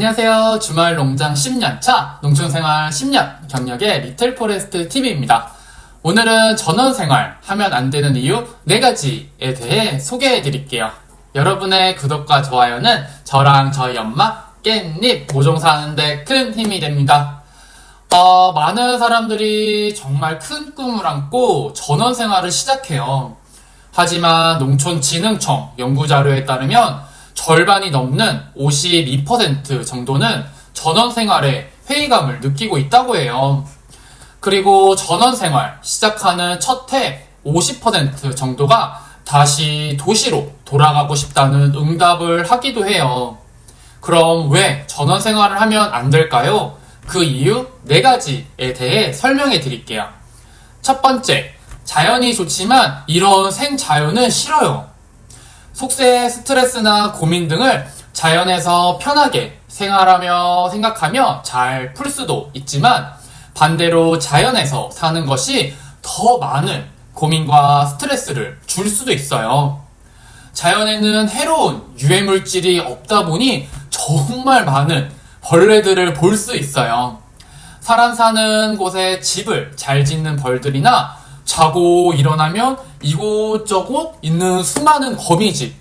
안녕하세요. 주말 농장 10년차 농촌생활 10년 경력의 리틀 포레스트 TV입니다. 오늘은 전원생활 하면 안 되는 이유 4가지에 대해 소개해 드릴게요. 여러분의 구독과 좋아요는 저랑 저희 엄마 깻잎 모종사하는데 큰 힘이 됩니다. 어, 많은 사람들이 정말 큰 꿈을 안고 전원생활을 시작해요. 하지만 농촌진흥청 연구자료에 따르면 절반이 넘는 52% 정도는 전원 생활에 회의감을 느끼고 있다고 해요. 그리고 전원 생활 시작하는 첫 해 50% 정도가 다시 도시로 돌아가고 싶다는 응답을 하기도 해요. 그럼 왜 전원 생활을 하면 안 될까요? 그 이유 네 가지에 대해 설명해 드릴게요. 첫 번째, 자연이 좋지만 이런 생자연은 싫어요. 속세 스트레스나 고민 등을 자연에서 편하게 생활하며 생각하며 잘 풀 수도 있지만 반대로 자연에서 사는 것이 더 많은 고민과 스트레스를 줄 수도 있어요. 자연에는 해로운 유해물질이 없다 보니 정말 많은 벌레들을 볼 수 있어요. 사람 사는 곳에 집을 잘 짓는 벌들이나 자고 일어나면 이곳저곳 있는 수많은 거미집,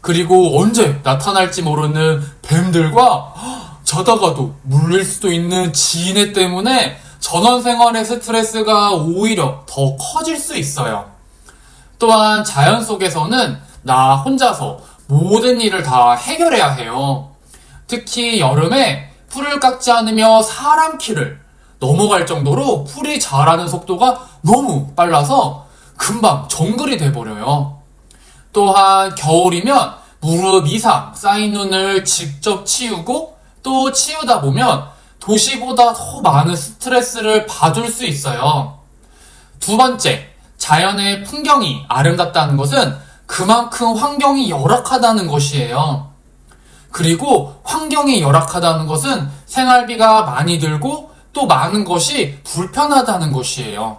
그리고 언제 나타날지 모르는 뱀들과 자다가도 물릴 수도 있는 지인애 때문에 전원 생활의 스트레스가 오히려 더 커질 수 있어요. 또한 자연 속에서는 나 혼자서 모든 일을 다 해결해야 해요. 특히 여름에 풀을 깎지 않으며 사람 키를 넘어갈 정도로 풀이 자라는 속도가 너무 빨라서 금방 정글이 돼버려요. 또한 겨울이면 무릎 이상 쌓인 눈을 직접 치우고 또 치우다 보면 도시보다 더 많은 스트레스를 받을 수 있어요. 두 번째, 자연의 풍경이 아름답다는 것은 그만큼 환경이 열악하다는 것이에요. 그리고 환경이 열악하다는 것은 생활비가 많이 들고 또 많은 것이 불편하다는 것이에요.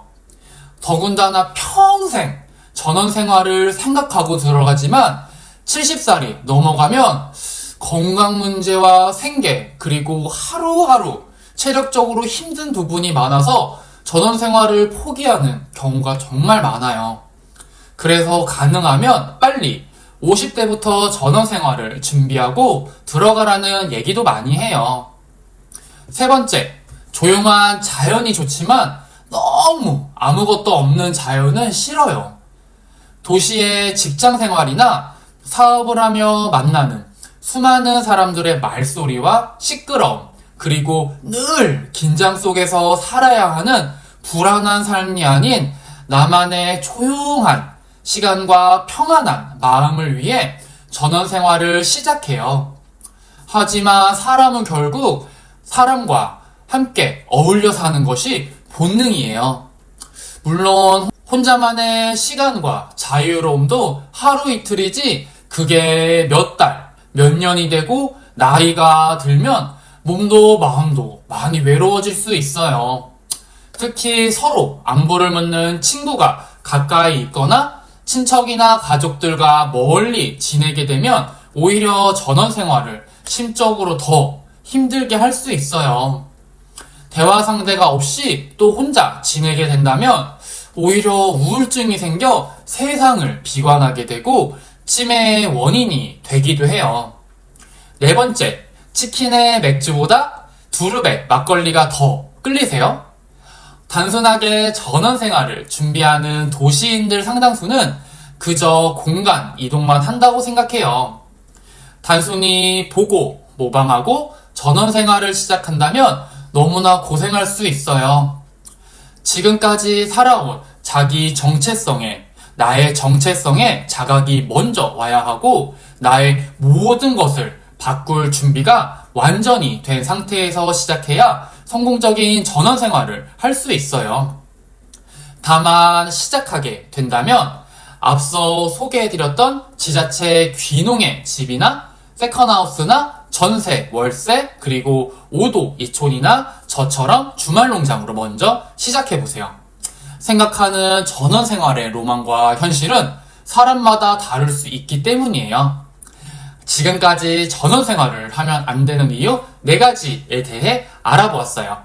더군다나 평생 전원 생활을 생각하고 들어가지만 70살이 넘어가면 건강 문제와 생계 그리고 하루하루 체력적으로 힘든 부분이 많아서 전원 생활을 포기하는 경우가 정말 많아요. 그래서 가능하면 빨리 50대부터 전원 생활을 준비하고 들어가라는 얘기도 많이 해요. 세 번째, 조용한 자연이 좋지만 너무 아무것도 없는 자연은 싫어요. 도시의 직장 생활이나 사업을 하며 만나는 수많은 사람들의 말소리와 시끄러움, 그리고 늘 긴장 속에서 살아야 하는 불안한 삶이 아닌 나만의 조용한 시간과 평안한 마음을 위해 전원 생활을 시작해요. 하지만 사람은 결국 사람과 함께 어울려 사는 것이 본능이에요. 물론 혼자만의 시간과 자유로움도 하루 이틀이지 그게 몇 달, 몇 년이 되고 나이가 들면 몸도 마음도 많이 외로워질 수 있어요. 특히 서로 안부를 묻는 친구가 가까이 있거나 친척이나 가족들과 멀리 지내게 되면 오히려 전원 생활을 심적으로 더 힘들게 할 수 있어요. 대화 상대가 없이 또 혼자 지내게 된다면 오히려 우울증이 생겨 세상을 비관하게 되고 치매의 원인이 되기도 해요. 네 번째, 치킨의 맥주보다 두릅의 막걸리가 더 끌리세요? 단순하게 전원 생활을 준비하는 도시인들 상당수는 그저 공간 이동만 한다고 생각해요. 단순히 보고 모방하고 전원 생활을 시작한다면 너무나 고생할 수 있어요. 지금까지 살아온 자기 정체성에, 나의 정체성에 자각이 먼저 와야 하고, 나의 모든 것을 바꿀 준비가 완전히 된 상태에서 시작해야 성공적인 전원 생활을 할 수 있어요. 다만 시작하게 된다면 앞서 소개해드렸던 지자체 귀농의 집이나 세컨하우스나 전세, 월세, 그리고 5도 2촌이나 저처럼 주말 농장으로 먼저 시작해보세요. 생각하는 전원 생활의 로망과 현실은 사람마다 다를 수 있기 때문이에요. 지금까지 전원 생활을 하면 안 되는 이유 4가지에 대해 알아보았어요.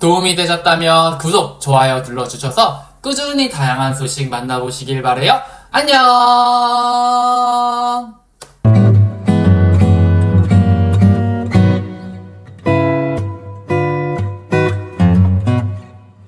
도움이 되셨다면 구독, 좋아요 눌러주셔서 꾸준히 다양한 소식 만나보시길 바래요. 안녕!